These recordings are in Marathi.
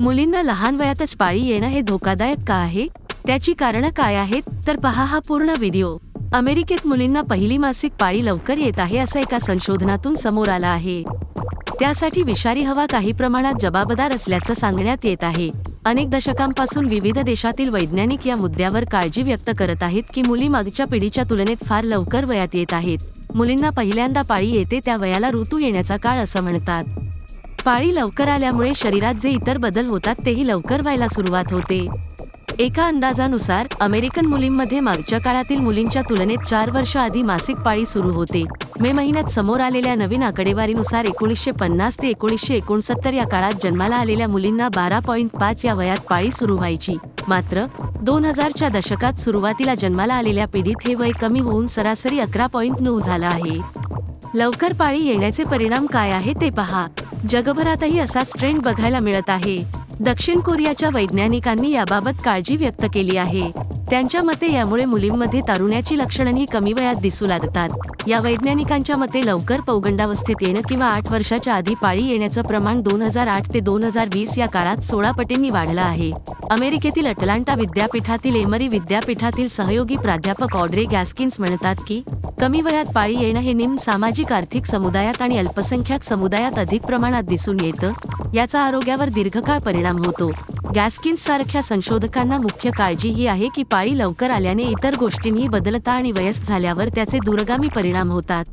मुलींना लहान वयातच पाळी येणं हे धोकादायक का आहे? त्याची कारणं काय आहेत? तर पहा हा पूर्ण व्हिडिओ. अमेरिकेत मुलींना पहिली मासिक पाळी लवकर येत आहे असं एका संशोधनातून समोर आलं आहे. त्यासाठी विषारी हवा काही प्रमाणात जबाबदार असल्याचं सांगण्यात येत आहे. अनेक दशकांपासून विविध देशातील वैज्ञानिक या मुद्द्यावर काळजी व्यक्त करत आहेत की मुली मागच्या पिढीच्या तुलनेत फार लवकर वयात येत आहेत. मुलींना पहिल्यांदा पाळी येते त्या वयाला ऋतू येण्याचा काळ असं म्हणतात. पाळी लवकर आल्यामुळे शरीरात जे इतर बदल होतात तेही लवकर व्हायला सुरुवात होते. एका अंदाजानुसार अमेरिकन मुलींमध्ये मागच्या काळातील मुलींच्या तुलनेत चार वर्ष आधी मासिक पाळी सुरू होते. मे महिन्यात समोर आलेल्या नवीन आकडेवारीनुसार एकोणीसशे पन्नास ते एकोणीसशे एकोणसत्तर या काळात जन्माला आलेल्या मुलींना बारा पॉईंट पाच या वयात पाळी सुरू व्हायची. मात्र दोन हजारच्या दशकात सुरुवातीला जन्माला आलेल्या पिढीत हे वय कमी होऊन सरासरी अकरा पॉईंट नऊ झालं आहे. लवकर पाळी येण्याचे परिणाम काय आहे ते पहा. जगभरातही असाच ट्रेंड बघायला मिळत आहे. दक्षिण कोरियाच्या वैज्ञानिकांनी याबाबत काळजी व्यक्त केली आहे. त्यांच्या मते यामुळे मुलींमध्ये तारुण्याची लक्षणंही कमी वयात दिसू लागतात. या वैज्ञानिकांच्या मते लवकर पौगंडावस्थेत येणं किंवा आठ वर्षाच्या आधी पाळी येण्याचं प्रमाण दोन हजार आठ ते दोन हजार वीस या काळात सोळा पटींनी वाढलं आहे. अमेरिकेतील अटलांटा विद्यापीठातील एमरी विद्यापीठातील सहयोगी प्राध्यापक ऑड्रे गॅस्किन्स म्हणतात की कमी वयात पाळी येणं हे निम्न सामाजिक आर्थिक समुदायात आणि अल्पसंख्याक समुदायात अधिक प्रमाणात दिसून येतं याचा आरोग्यावर दीर्घकाळ परिणाम होतो. गॅस्किन्स सारख्या संशोधकांना मुख्य काळजी ही आहे की पाळी लवकर आल्याने इतर गोष्टींही बदलता आणि वयस्क झाल्यावर त्याचे दूरगामी परिणाम होतात.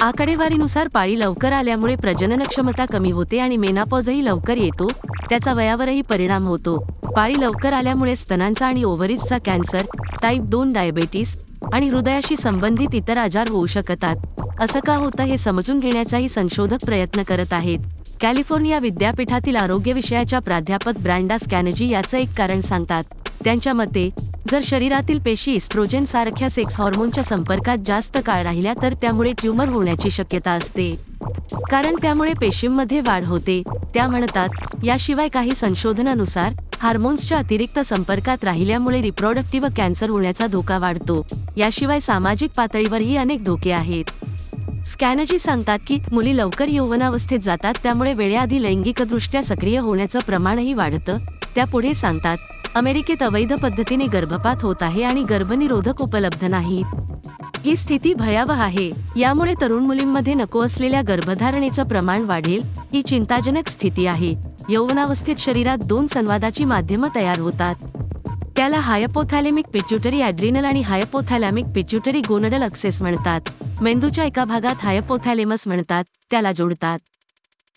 आकडेवारीनुसार पाळी लवकर आल्यामुळे प्रजनन क्षमता कमी होते आणि मेनापॉजही लवकर येतो त्याचा वयावरही परिणाम होतो. पाळी लवकर आल्यामुळे स्तनांचा आणि ओव्हरीजचा कॅन्सर टाईप दोन डायबेटीस आणि हृदयाशी संबंधित इतर आजार होऊ शकतात. असं का होतं हे समजून घेण्याचाही संशोधक प्रयत्न करत आहेत. कॅलिफोर्निया विद्यापीठातील आरोग्य विषयाच्या प्राध्यापक ब्रँडा स्कॅनजी याचं एक कारण सांगतात. त्यांच्या मते जर शरीरातील पेशी इस्ट्रोजेन सारख्या सेक्स हॉर्मोनच्या संपर्कात जास्त काळ राहिल्या तर त्यामुळे ट्यूमर होण्याची शक्यता असते. कारण त्यामुळे पेशींमध्ये वाढ होते. त्या म्हणतात याशिवाय काही संशोधनानुसार हार्मोन्सच्या अतिरिक्त संपर्कात राहिल्यामुळे रिप्रोडक्टिव्ह कॅन्सर होण्याचा धोका वाढतो. याशिवाय सामाजिक पातळीवरही अनेक धोके आहेत. स्कॅनजी सांगतात की मुली लवकर यौवनावस्थेत जातात त्यामुळे वेळेआधी लैंगिकदृष्ट्या सक्रिय होण्याचं प्रमाणही वाढतं. त्या पुढे सांगतात अमेरिकेत अवैध पद्धतीने गर्भपात होत आहे आणि गर्भनिरोधक उपलब्ध नाहीत. ही स्थिती भयावह आहे. यामुळे तरुण मुलींमध्ये नको असलेल्या गर्भधारणेचं प्रमाण वाढेल. ही चिंताजनक स्थिती आहे. यौवनावस्थेत शरीरात दोन संवादाची माध्यमं तयार होतात. त्याला हायपोथॅलेमिक पिच्युटरी ॲड्रिनल आणि हायपोथॅलॅमिक पिच्युटरी गोनडल अक्सेस म्हणतात. मेंदूच्या एका भागात हायपोथॅलेमस म्हणतात त्याला जोडतात.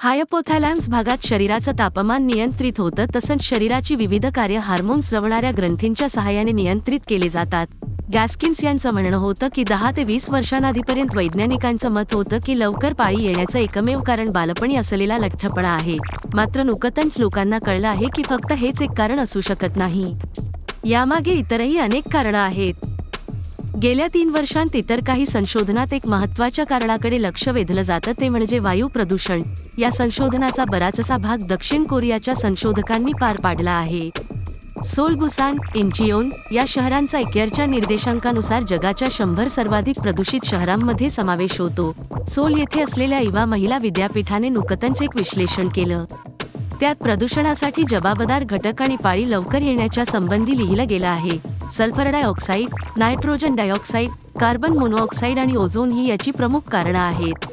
हायपोथॅलॅम्स भागात शरीराचं तापमान नियंत्रित होतं तसंच शरीराची विविध कार्य हार्मोन्स रवणाऱ्या ग्रंथींच्या सहाय्याने नियंत्रित केले जातात. गॅस्किन्स यांचं म्हणणं होतं की दहा ते वीस वर्षांआधीपर्यंत वैज्ञानिकांचं मत होतं की लवकर पाळी येण्याचं एकमेव कारण बालपणी असलेला लठ्ठपणा आहे. मात्र नुकतंच लोकांना कळलं आहे की फक्त हेच एक कारण असू शकत नाही. यामागे इतरही अनेक कारणं आहेत. गेल्या तीन वर्षांत इतर काही संशोधनात एक महत्त्वाच्या कारणाकडे लक्ष वेधलं जातं ते म्हणजे वायू प्रदूषण. या संशोधनाचा बराचसा भाग दक्षिण कोरियाच्या संशोधकांनी पार पाडला आहे. सोल बुसान इंचियोन या शहरांचा इकेअरच्या निर्देशांकानुसार जगाच्या शंभर सर्वाधिक प्रदूषित शहरांमध्ये समावेश होतो. सोल येथे असलेल्या इवा महिला विद्यापीठाने नुकतंच एक विश्लेषण केलं. त्यात प्रदूषणासाठी जबाबदार घटक आणि पाळी लवकर येण्याच्या संबंधी लिहिलं गेलं आहे. Sulphur dioxide nitrogen dioxide carbon monoxide आणि ओझोन ही याची प्रमुख कारणं आहेत.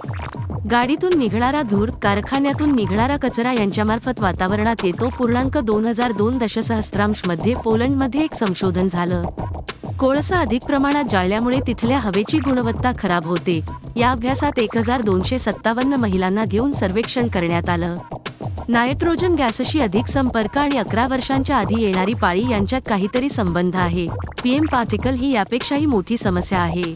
गाडीतून निघणारा धूर कारखान्यातून निघणारा कचरा यांच्यामार्फत वातावरणात येतो. पूर्णांक दोन हजार दोन दशसहस्त्रांशमध्ये पोलंडमध्ये एक संशोधन झालं. कोळसा अधिक प्रमाणात जाळल्यामुळे तिथल्या हवेची गुणवत्ता खराब होते. या अभ्यासात एक हजार दोनशे सत्तावन्न महिलांना घेऊन सर्वेक्षण करण्यात आलं. नायट्रोजन गॅसशी अधिक संपर्क आणि अकरा वर्षांच्या आधी येणारी पाळी यांच्यात काहीतरी संबंध आहे. पीएम पार्टिकल ही यापेक्षाही मोठी समस्या आहे.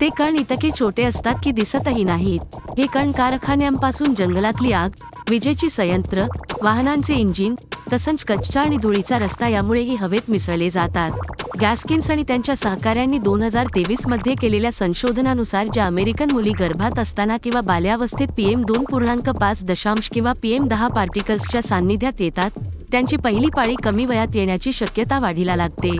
ते कण इतके छोटे असतात की दिसतही नाहीत. हे कण कारखान्यांपासून जंगलातली आग विजेची संयंत्र वाहनांचे इंजिन तसंच कच्चा आणि धुळीचा रस्ता यामुळेही हवेत मिसळले जातात. गॅस्किन्स आणि त्यांच्या सहकाऱ्यांनी दोन हजार तेवीसमध्ये केलेल्या संशोधनानुसार ज्या अमेरिकन मुली गर्भात असताना किंवा बाल्यावस्थेत पीएम दोन पूर्णांक पाच दशांश किंवा पीएम दहा पार्टिकल्सच्या सान्निध्यात येतात त्यांची पहिली पाळी कमी वयात येण्याची शक्यता वाढीला लागते.